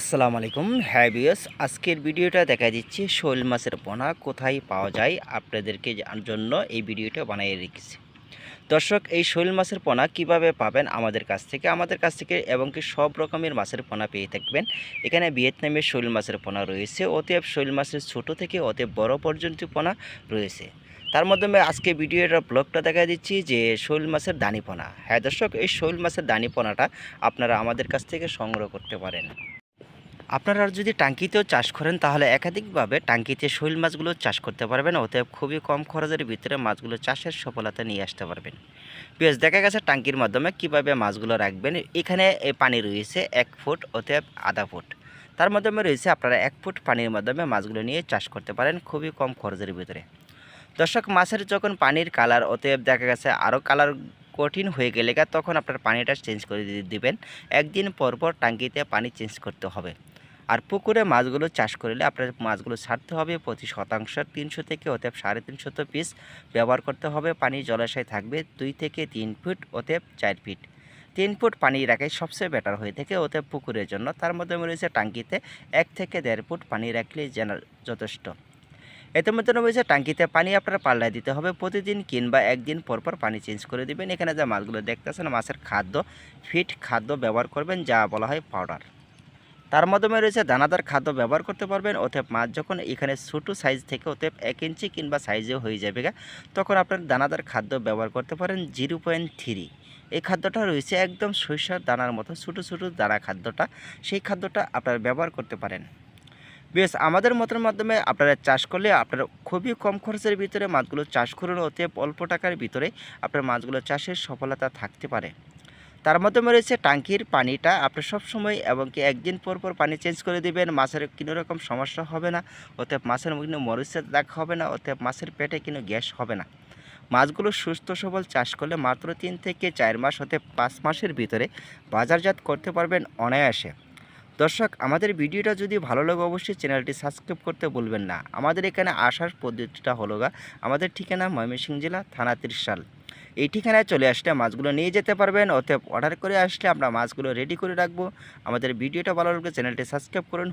আসসালামু আলাইকুম। হ্যাঁ বিয়স আজকের ভিডিওটা দেখা দিচ্ছি শোল মাছের পোনা। কোথায় পাওয়া যায়? আপনাদেরকে জন্য এই ভিডিওটা বানিয়ে রেখেছি। দর্শক, এই শোল মাছের পোনা কীভাবে পাবেন আমাদের কাছ থেকে? আমাদের কাছ থেকে এবং কি সব রকমের মাছের পোনা পেয়ে থাকবেন। এখানে ভিয়েতনামের শোল মাছের পোনা রয়েছে। অতএব শোল মাছের ছোট থেকে অতএব বড় পর্যন্ত পোনা রয়েছে। তার মাধ্যমে আজকে ভিডিওটা ব্লগটা দেখা দিচ্ছি যে শোল মাছের দানিপোনা হ্যাঁ দর্শক, এই শোল মাছের দানিপোনাটা আপনারা আমাদের কাছ থেকে সংগ্রহ করতে পারেন। আপনারা যদি টাঙ্কিতেও চাষ করেন, তাহলে একাধিকভাবে টাঙ্কিতে শৈল মাছগুলো চাষ করতে পারবেন, অতএব খুবই কম খরচের ভিতরে মাছগুলো চাষের সফলতা নিয়ে আসতে পারবেন। বেশ দেখা গেছে টাঙ্কির মাধ্যমে কীভাবে মাছগুলো রাখবেন। এখানে পানি রয়েছে এক ফুট, অতএব আধা ফুট। তার মাধ্যমে রয়েছে আপনারা এক ফুট পানির মাধ্যমে মাছগুলো নিয়ে চাষ করতে পারেন খুবই কম খরচের ভিতরে। দর্শক, মাছের যখন পানির কালার, অতএব দেখা গেছে আরও কালার কঠিন হয়ে গেলে তখন আপনার পানিটা চেঞ্জ করে দিবেন। একদিন পর পর টাঙ্কিতে পানি চেঞ্জ করতে হবে। আর পুকুরে মাছগুলো চাষ করলে আপনার মাছগুলো ছাড়তে হবে প্রতি শতাংশ, তিনশো থেকে অতএব সাড়ে তিনশত পিস ব্যবহার করতে হবে, পানি জলাশয় থাকবে দুই থেকে তিন ফুট, অতএব চার ফিট তিন ফুট পানি রাখাই সবচেয়ে বেটার হয়ে থাকে অতএব পুকুরের জন্য, তার মধ্যে রয়েছে টাঙ্কিতে এক থেকে দেড় ফুট পানি রাখলেই যেন যথেষ্ট। এতে মধ্যে রয়েছে টাঙ্কিতে পানি আপনারা পাল্টায় দিতে হবে, প্রতিদিন কিংবা একদিন পর পর পানি চেঞ্জ করে দিবেন। এখানে যে মাছগুলো দেখতেছেন, মাছের খাদ্য ফিট খাদ্য ব্যবহার করবেন, যা বলা হয় পাউডার তার মাধ্যমে রয়েছে দানাদার খাদ্য ব্যবহার করতে পারবেন। অতএব মাছ যখন এখানে ছোটো সাইজ থেকে অতএব এক ইঞ্চি কিংবা সাইজেও হয়ে যাবে তখন আপনার দানাদার খাদ্য ব্যবহার করতে পারেন জিরো পয়েন্ট থ্রি এই খাদ্যটা রয়েছে একদম সরিষার দানার মতো, ছোটো ছোটো দানা খাদ্যটা। সেই খাদ্যটা আপনারা ব্যবহার করতে পারেন। বেশ, আমাদের মতের মাধ্যমে আপনারা চাষ করলে আপনারা খুবই কম খরচের ভিতরে মাছগুলো চাষ করুন। অতএব অল্প টাকার ভিতরে আপনার মাছগুলো চাষের সফলতা থাকতে পারে। তার মাধ্যমে রয়েছে টাঙ্কির পানিটা। আপনি সবসময় এবং কি একদিন পর পর পানি চেঞ্জ করে দিবেন। মাছের কোনো রকম সমস্যা হবে না। অতএব মাছের কোনো মরিচের দাগ হবে না। অতএব মাছের পেটে কোনো গ্যাস হবে না। মাছগুলো সুস্থ সবল চাষ করলে মাত্র তিন থেকে চার মাস হতে পাঁচ মাসের ভিতরে বাজারজাত করতে পারবেন অনায়াসে। দর্শক, আমাদের ভিডিওটা যদি ভালো লাগে অবশ্যই চ্যানেলটি সাবস্ক্রাইব করতে বলবেন না। আমাদের এখানে আসার পদ্ধতিটা হলো গা, আমাদের ঠিকানা ময়মনসিংহ জেলা, থানা ত্রিশাল। এই ঠিকানায় চলে আসলে মাছগুলো নিয়ে যেতে পারবেন। অতএব অর্ডার করে আসলে আমরা মাছগুলো রেডি করে রাখব। আমাদের ভিডিওটা ভালো লাগলে চ্যানেলটি সাবস্ক্রাইব করুন।